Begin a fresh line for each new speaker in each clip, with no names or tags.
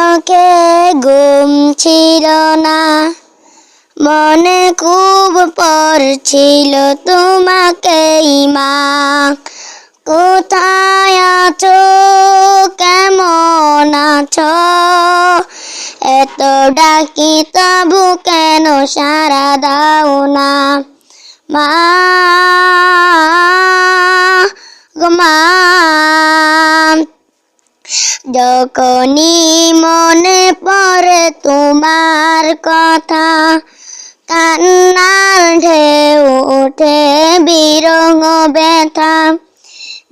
চোখে ঘুম ছিল না। মনে খুব পড়ছিল তোমাকেই মা, কোথায় আছো? কেমন আছো? এত ডাকি তবু কেন সারা দাও না? মা মা। যখনই মনে পড়ে তোমার কথা, কান্নার ঢেউ উঠে বিরঙ্গ ব্যথা।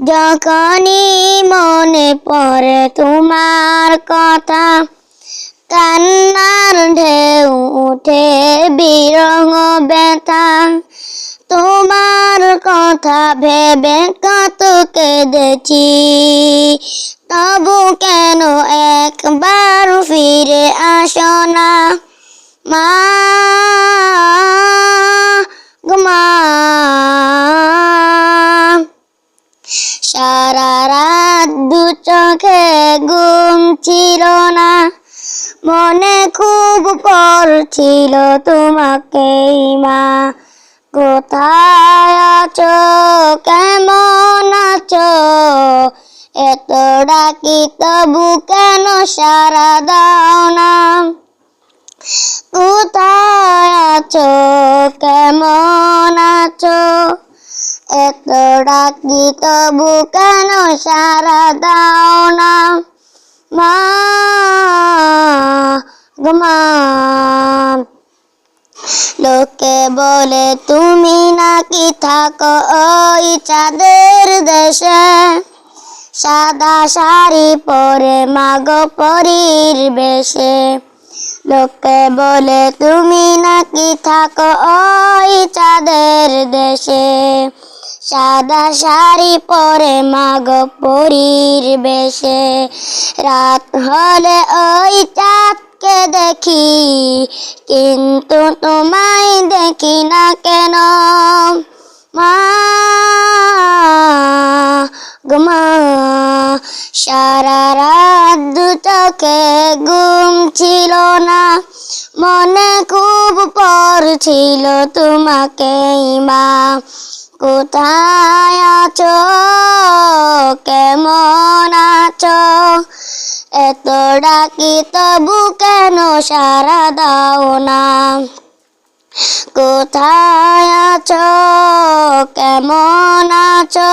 যখনই মনে পড়ে তোমার কথা, কান্নার ঢেউ উঠে বিরঙ্গ ব্যথা। তোমার কথা ভেবে কত কেঁদেছি তবু কেন একবার ফিরে আসো না? মা মা। সারা রাত দু চোখে ঘুম ছিল না। মনে খুব পড়ছিল তোমাকে মা। কোথায় আছো? কেমন তবু কেন সারা দাও না? কোথায় আছো, কেমন আছো? এত ডাকি তবু কেন সারা দাও না? মা মা। লোকে বলে, তুমি নাকি থাকো ওই চাঁদের দেশে? সাদা শাড়ি পরে মাগো পরীর বেশে। লোকে বলে, তুমি নাকি থাকো ওই চাঁদের দেশে। সাদা শাড়ি পরে মাগো পরীর বেশে। রাত হলে ওই চাঁদকে দেখি, কিন্তু তোমায় দেখি না কেন? মা, গো মা। সারা রাত দু চোখে ঘুম ছিল না। মনে খুব পড়ছিল তোমাকেই মা। কোথায় আছো? কেমন আছো? এত ডাকি তবু কেন সারা দাও না? কোথায় আছো? কেমন আছো?